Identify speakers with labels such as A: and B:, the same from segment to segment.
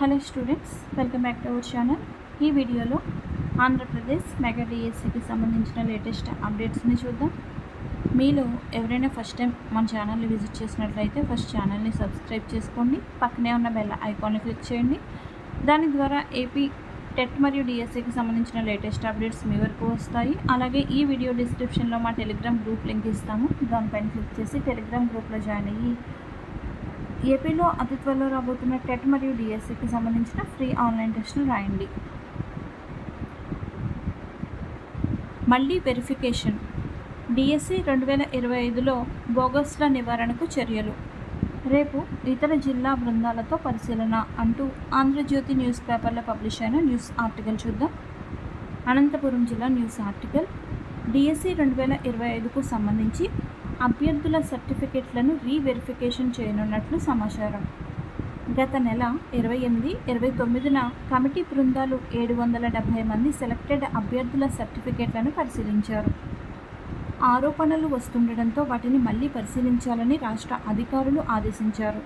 A: Hello students welcome back to our channel ఈ వీడియోలో Andhra Pradesh mega డిఎస్సికి సంబంధించిన లేటెస్ట్ అప్డేట్స్ని చూద్దాం. మీలో ఎవరైనా ఫస్ట్ టైం మన ఛానల్ని విజిట్ చేసినట్లయితే ఫస్ట్ ఛానల్ని సబ్స్క్రైబ్ చేసుకోండి. పక్కనే ఉన్న బెల్ ఐకాన్ని క్లిక్ చేయండి. దాని ద్వారా ఏపీ టెట్ మరియు డిఎస్సికి సంబంధించిన లేటెస్ట్ అప్డేట్స్ మీ వరకు వస్తాయి. అలాగే ఈ వీడియో డిస్క్రిప్షన్లో మా టెలిగ్రామ్ గ్రూప్ లింక్ ఇస్తాము. దానిపైన క్లిక్ చేసి టెలిగ్రామ్ గ్రూప్లో జాయిన్ అయ్యి ఏపీలో అతి త్వరలో రాబోతున్న టెట్ మరియు డిఎస్సికి సంబంధించిన ఫ్రీ ఆన్లైన్ టెస్టులు రాయండి. మళ్ళీ వెరిఫికేషన్. డిఎస్సి రెండు వేల ఇరవై ఐదులో బోగస్ల నివారణకు చర్యలు. రేపు ఇతర జిల్లా బృందాలతో పరిశీలన అంటూ ఆంధ్రజ్యోతి న్యూస్ పేపర్లో పబ్లిష్ అయిన న్యూస్ ఆర్టికల్ చూద్దాం. అనంతపురం జిల్లా న్యూస్ ఆర్టికల్. డిఎస్సి రెండు వేల ఇరవై ఐదుకు సంబంధించి అభ్యర్థుల సర్టిఫికెట్లను రీవెరిఫికేషన్ చేయనున్నట్లు సమాచారం. గత నెల ఇరవై ఎనిమిది ఇరవై తొమ్మిదిన కమిటీ బృందాలు ఏడు వందల డెబ్భై మంది సెలెక్టెడ్ అభ్యర్థుల సర్టిఫికెట్లను పరిశీలించారు. ఆరోపణలు వస్తుండటంతో వాటిని మళ్ళీ పరిశీలించాలని రాష్ట్ర అధికారులు ఆదేశించారు.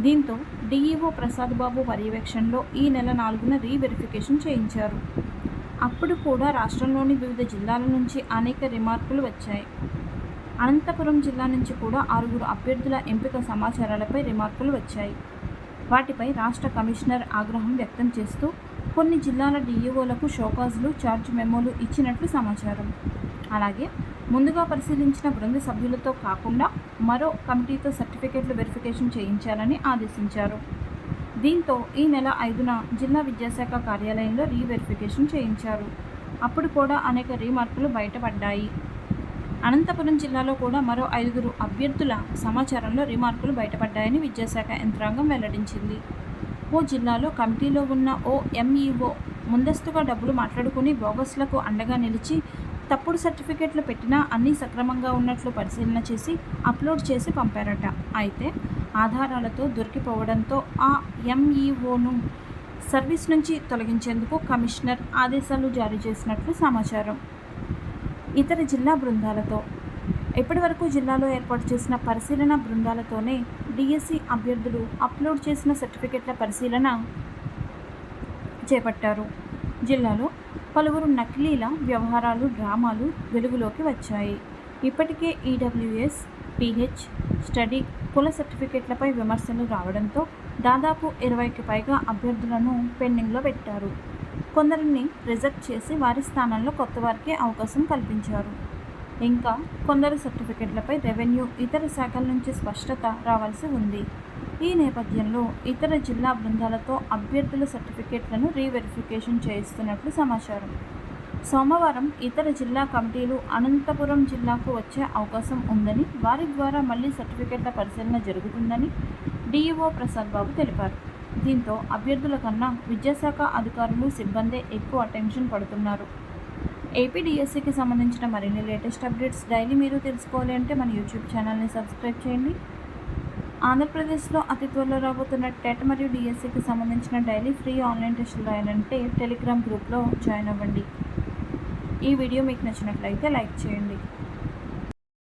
A: దీంతో డిఈఓ ప్రసాద్ బాబు పర్యవేక్షణలో ఈ నెల నాలుగున రీవెరిఫికేషన్ చేయించారు. అప్పుడు కూడా రాష్ట్రంలోని వివిధ జిల్లాల నుంచి అనేక రిమార్కులు వచ్చాయి. అనంతపురం జిల్లా నుంచి కూడా ఆరుగురు అభ్యర్థుల ఎంపిక సమాచారాలపై రిమార్కులు వచ్చాయి. వాటిపై రాష్ట్ర కమిషనర్ ఆగ్రహం వ్యక్తం చేస్తూ కొన్ని జిల్లాల డీఈఓలకు షోకాజులు ఛార్జ్ మెమోలు ఇచ్చినట్లు సమాచారం. అలాగే ముందుగా పరిశీలించిన బృంద సభ్యులతో కాకుండా మరో కమిటీతో సర్టిఫికేట్లు వెరిఫికేషన్ చేయించాలని ఆదేశించారు. దీంతో ఈ నెల ఐదున జిల్లా విద్యాశాఖ కార్యాలయంలో రీవెరిఫికేషన్ చేయించారు. అప్పుడు కూడా అనేక రీమార్కులు బయటపడ్డాయి. అనంతపురం జిల్లాలో కూడా మరో ఐదుగురు అభ్యర్థుల సమాచారంలో రిమార్కులు బయటపడ్డాయని విద్యాశాఖ యంత్రాంగం వెల్లడించింది. ఓ జిల్లాలో కమిటీలో ఉన్న ఓ ఎంఈఓ ముందస్తుగా డబ్బులు మాట్లాడుకుని బోగస్లకు అండగా నిలిచి తప్పుడు సర్టిఫికెట్లు పెట్టినా అన్నీ సక్రమంగా ఉన్నట్లు పరిశీలన చేసి అప్లోడ్ చేసి పంపారట. అయితే ఆధారాలతో దొరికిపోవడంతో ఆ ఎంఈఓను సర్వీస్ నుంచి తొలగించేందుకు కమిషనర్ ఆదేశాలు జారీ చేసినట్లు సమాచారం. ఇతర జిల్లా బృందాలతో ఇప్పటివరకు జిల్లాలో ఏర్పాటు చేసిన పరిశీలన బృందాలతోనే డిఎస్సి అభ్యర్థులు అప్లోడ్ చేసిన సర్టిఫికెట్ల పరిశీలన చేపట్టారు. జిల్లాలో పలువురు నకిలీల వ్యవహారాలు డ్రామాలు వెలుగులోకి వచ్చాయి. ఇప్పటికే ఈడబ్ల్యూఎస్ పిహెచ్ స్టడీ కుల సర్టిఫికెట్లపై విమర్శలు రావడంతో దాదాపు ఇరవైకి పైగా అభ్యర్థులను పెండింగ్లో పెట్టారు. కొందరిని రిజెక్ట్ చేసి వారి స్థానంలో కొత్త వారికి అవకాశం కల్పించారు. ఇంకా కొందరు సర్టిఫికెట్లపై రెవెన్యూ ఇతర శాఖల నుంచి స్పష్టత రావాల్సి ఉంది. ఈ నేపథ్యంలో ఇతర జిల్లా బృందాలతో అభ్యర్థుల సర్టిఫికెట్లను రీవెరిఫికేషన్ చేయిస్తున్నట్లు సమాచారం. సోమవారం ఇతర జిల్లా కమిటీలు అనంతపురం జిల్లాకు వచ్చే అవకాశం ఉందని వారి ద్వారా మళ్ళీ సర్టిఫికెట్ల పరిశీలన జరుగుతుందని డిఈఓ ప్రసాద్ బాబు తెలిపారు. దీంతో అభ్యర్థుల కన్నా విద్యాశాఖ అధికారులు సిబ్బందే ఎక్కువ టెన్షన్ పడుతున్నారు. ఏపీడిఎస్సికి సంబంధించిన మరిన్ని లేటెస్ట్ అప్డేట్స్ డైలీ మీరు తెలుసుకోవాలి అంటే మన యూట్యూబ్ ఛానల్ని సబ్స్క్రైబ్ చేయండి. ఆంధ్రప్రదేశ్లో అతి త్వరలో రాబోతున్న టెట్ మరియు డిఎస్సికి సంబంధించిన డైలీ ఫ్రీ ఆన్లైన్ టెస్టులు రాయాలంటే టెలిగ్రామ్ గ్రూప్లో జాయిన్ అవ్వండి. ఈ వీడియో మీకు నచ్చినట్లయితే లైక్ చేయండి.